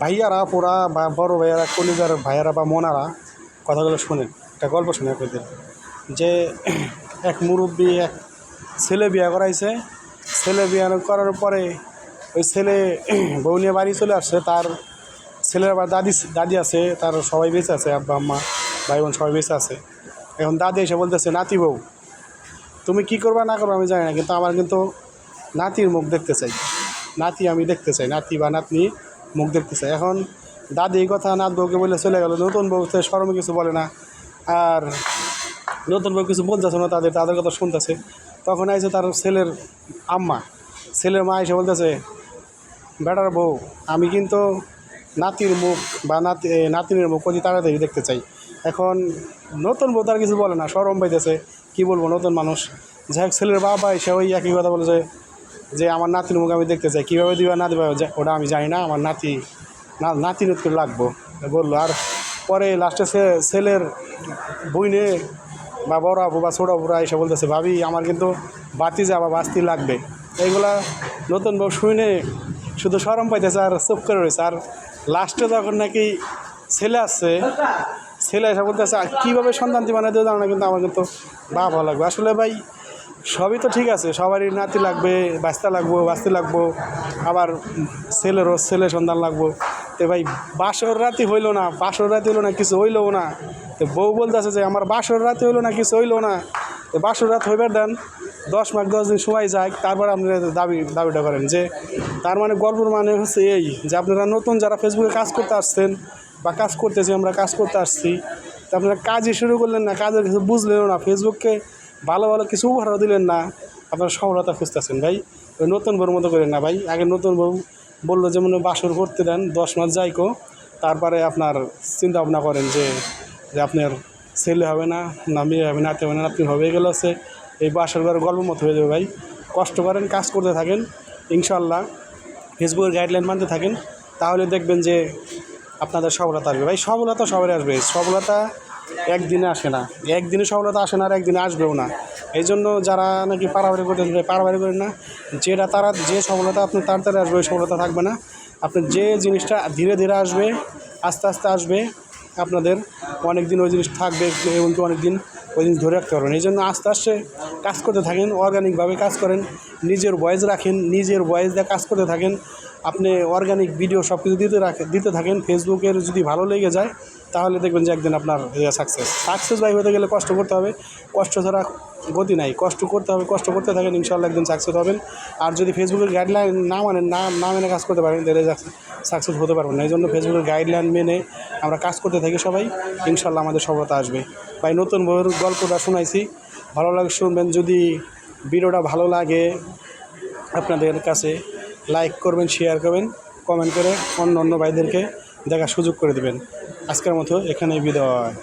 ভাইয়ারা, পুরা বা বড় ভাইয়ারা, কলিজার ভাইয়ারা বা মনারা কথাগুলো শোনেন, একটা গল্প শুনে আপনাদের। যে এক মুরব্বী এক ছেলে বিয়া করাইছে। ছেলে বিয়ে করার পরে ওই ছেলে বউ নিয়ে বাড়ি চলে আসছে। তার ছেলের আবার দাদি দাদি আছে, তার সবাই বেঁচে আছে, আব্বা, আম্মা, ভাই বোন সবাই বেঁচে আছে। এখন দাদি এসে বলতেছে, নাতি বউ, তুমি কি করবা, না করবা আমি জানি না, কিন্তু আমার কিন্তু নাতির মুখ দেখতে চাই। নাতি আমি দেখতে চাই, নাতি বা নাতনি মুখ দেখতে চাই এখন দাদি এই কথা নাত বউকে বলে চলে গেল, নতুন বউ সরমে কিছু বলে না। আর নতুন বউ কিছু বলতেছে না তাদের তাদের কথা শুনতেছে। তখন আইসে তার ছেলের আম্মা। ছেলের মা এসে বলতেছে, বেটার বউ, আমি কিন্তু নাতির মুখ বা নাতি নাতিনের মুখ অতি তাড়াতাড়ি দেখতে চাই। এখন নতুন বউ তার কিছু বলে না, সরম পাইতেছে। কী বলব, নতুন মানুষ। যাই হোক, ছেলের বাবা এসে ওই একই কথা বলে যে যে আমার নাতির মুখ আমি দেখতে চাই। কীভাবে দিবা, না দিবা ওটা আমি জানি না। আমার নাতি, না, নাতি নতুন লাগবো। বলল, আর পরে লাস্টে সে ছেলের বইনে বা বড় আবু বা ছোটো আবুরা এসে বলতেছে, ভাবি, আমার কিন্তু বাতি যা বা বাস্তি লাগবে। এইগুলা নতুন বউ শুনে শুধু সরম পাইতেছে আর চুপ করে রয়েছে। আর লাস্টে যখন নাকি ছেলে আসছে, ছেলে এসে বলতেছে, "আর কীভাবে সন্তান বানাই দেওয়া জানো না, কিন্তু আমার কিন্তু বা ভালো লাগবে। আসলে ভাই সবই তো ঠিক আছে, সবারই নাতি লাগবে বাস্তা লাগবো বাস্তি লাগবো, আবার ছেলেরও ছেলে সন্তান লাগবো। তো ভাই, বাসর রাতি হইল না, বাসর রাতি হইল না, কিছু হইল না। তো বউ বলতেছে যে, আমার বাসর রাতি হইল না, কিছু হইল না। তো বাসর রাত হইবার দেন, দশ মাস দশ দিন সময় যায় তারপর আপনারা দাবি, দাবিটা করেন যে, তার মানে গল্পের মানে হচ্ছে এই যে, আপনারা নতুন যারা ফেসবুকে কাজ করতে আসছেন বা কাজ করতেছি, আমরা কাজ করতে আসছি, তা আপনারা কাজই শুরু করলেন না, কাজের কিছু বুঝলেনও না ফেসবুককে ভালো ভালো কিছু উপহারও দিলেন না। আপনারা সফলতা খুঁজতেছেন ভাই। ওই নতুন বউর মতো করেন না ভাই। আগে নতুন বউ বলল যেমন বাসর করতে দেন, দশ মাস যাইকো। তারপরে আপনার চিন্তা ভাবনা করেন যে যে আপনার ছেলে হবে না না মেয়ে হবে না নাতি হবে না নাতি হবে, এগুলো হচ্ছে এই বাসর ঘরের গল্প মতো হয়ে যাবে ভাই। কষ্ট করেন, কাজ করতে থাকেন ইনশাল্লাহ ফেসবুকের গাইডলাইন মানতে থাকেন। তাহলে দেখবেন যে আপনাদের সফলতা আসবে। ভাই, সফলতা সবারই আসবে। সফলতা একদিনে আসে না। একদিনে সফলতা আসে না আর একদিনে আসবেও না। এই জন্য যারা নাকি পারাবারি করতে পারাবারি করেন না। যেটা তারা, যে সফলতা আপনি তাড়াতাড়ি আসবে, ওই সফলতা থাকবে না। আপনি যে জিনিসটা ধীরে ধীরে আসবে, আস্তে আস্তে আসবে, আপনাদের অনেক দিন ওই জিনিস থাকবে এবং অনেক দিন ওই জিনিস ধরে রাখতে পারবেন। এই জন্য আস্তে আস্তে কাজ করতে থাকেন অর্গানিকভাবে কাজ করেন। নিজের ভয়েস রাখেন, নিজের ভয়েস দিয়ে কাজ করতে থাকেন। আপনি অর্গানিক ভিডিও সব কিছু দিতে রাখে, দিতে থাকেন ফেসবুকের যদি ভালো লেগে যায়, তাহলে দেখবেন যে একদিন আপনার সাকসেস সাকসেস বাই হতে গেলে কষ্ট করতে হবে, কষ্ট ছাড়া গতি নাই, কষ্ট করতে হবে, কষ্ট করতে থাকেন ইনশাল্লাহ একদিন সাকসেস হবেন। আর যদি ফেসবুকের গাইডলাইন না মানেন, না না মেনে কাজ করতে পারেন, তাহলে সাকসেস হতে পারবেন না। এই জন্য ফেসবুকের গাইডলাইন মেনে আমরা কাজ করতে থাকি সবাই ইনশাল্লাহ আমাদের সফলতা আসবে। ভাই, নতুন বইয়ের গল্পটা শোনাইছি। ভালো লাগে শুনবেন, যদি ভিডিওটা ভালো লাগে আপনাদের কাছে লাইক করবেন শেয়ার করবেন কমেন্ট করে অন্য অন্য ভাইদেরকে দেখার সুযোগ করে দেবেন। আজকের মতো এখানেই বিদায়।